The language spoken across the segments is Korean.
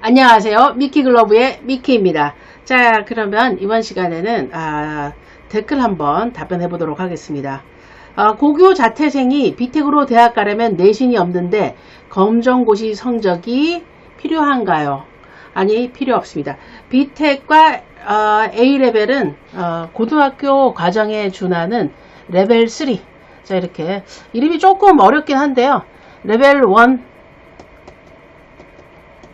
안녕하세요. 미키글러브의 미키입니다. 자, 그러면 이번 시간에는 아, 댓글 한번 답변해 보도록 하겠습니다. 아, 고교 자퇴생이 비택으로 대학 가려면 내신이 없는데 검정고시 성적이 필요한가요? 아니, 필요 없습니다. 비택과 어, A레벨은 어, 고등학교 과정에 준하는 레벨 3. 자, 이렇게 이름이 조금 어렵긴 한데요. 레벨 1,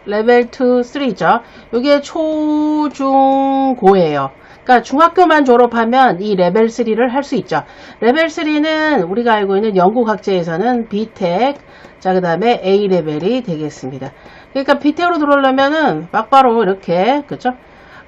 레벨 2, 3죠. 이게 초, 중, 고예요. 그러니까 중학교만 졸업하면 이 레벨 3를 할 수 있죠. 레벨 3는 우리가 알고 있는 영국 학제에서는 B텍, 자, 그 다음에 A 레벨이 되겠습니다. 그러니까 B텍으로 들어오려면은 막바로 이렇게, 그죠?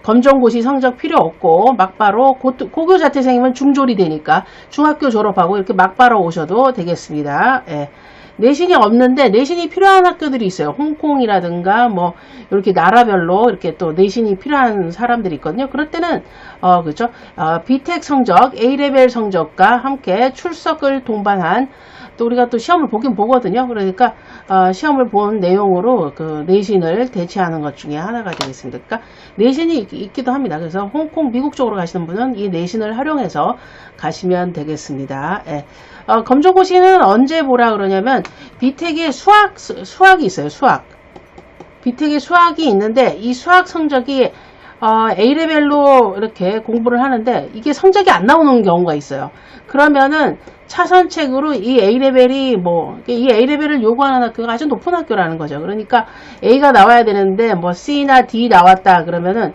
검정고시 성적 필요 없고 막바로 고, 고교 자퇴생이면 중졸이 되니까 중학교 졸업하고 이렇게 막바로 오셔도 되겠습니다. 예. 내신이 없는데 내신이 필요한 학교들이 있어요. 홍콩이라든가 뭐 이렇게 나라별로 이렇게 또 내신이 필요한 사람들이 있거든요. 그럴 때는 어 그죠? 어, B텍 성적, A 레벨 성적과 함께 출석을 동반한 또 우리가 또 시험을 보긴 보거든요. 그러니까 어, 시험을 본 내용으로 그 내신을 대체하는 것 중에 하나가 되겠습니다. 그러니까 내신이 있, 있기도 합니다. 그래서 홍콩, 미국 쪽으로 가시는 분은 이 내신을 활용해서 가시면 되겠습니다. 예. 어, 검정고시는 언제 보라 그러냐면 비택에 수학 수- 수학이 있어요. 수학. 비택에 수학이 있는데 이 수학 성적이 어, A레벨로 이렇게 공부를 하는데 이게 성적이 안 나오는 경우가 있어요. 그러면은 차선책으로 이 A레벨이 뭐, 이 A레벨을 요구하는 학교가 아주 높은 학교라는 거죠. 그러니까 A가 나와야 되는데 뭐 C나 D 나왔다 그러면은,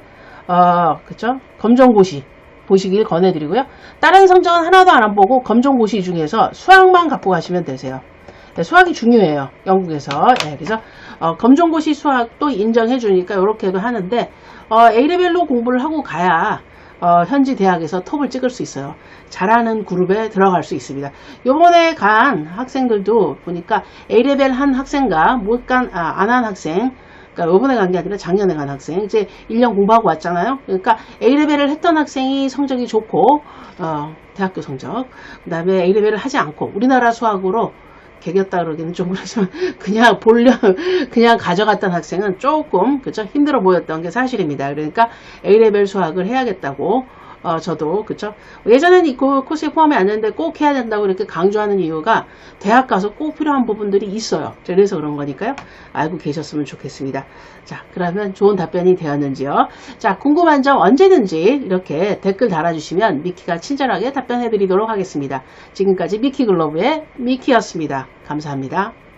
어, 그쵸? 검정고시 보시길 권해드리고요. 다른 성적은 하나도 안 보고 검정고시 중에서 수학만 갖고 가시면 되세요. 네, 수학이 중요해요. 영국에서. 네, 그래서 어, 검정고시 수학도 인정해 주니까 이렇게도 하는데 어, A레벨로 공부를 하고 가야 어, 현지 대학에서 톱을 찍을 수 있어요. 잘하는 그룹에 들어갈 수 있습니다. 요번에 간 학생들도 보니까 A레벨 한 학생과 못 간, 아, 안한 학생, 그러니까 요번에 간 게 아니라 작년에 간 학생, 이제 1년 공부하고 왔잖아요. 그러니까 A레벨을 했던 학생이 성적이 좋고, 어, 대학교 성적, 그 다음에 A레벨을 하지 않고, 우리나라 수학으로 개겼다 그러기는 좀 그렇지만 그냥 볼려 그냥 가져갔던 학생은 조금 그죠 힘들어 보였던 게 사실입니다. 그러니까 A 레벨 수학을 해야겠다고 어 저도 그죠 예전에는 이 코- 코스에 포함이 안 됐는데 꼭 해야 된다고 이렇게 강조하는 이유가 대학 가서 꼭 필요한 부분들이 있어요. 그래서 그런 거니까요. 알고 계셨으면 좋겠습니다. 자 그러면 좋은 답변이 되었는지요. 자 궁금한 점 언제든지 이렇게 댓글 달아주시면 미키가 친절하게 답변해 드리도록 하겠습니다. 지금까지 미키 글로브의 미키였습니다. 감사합니다.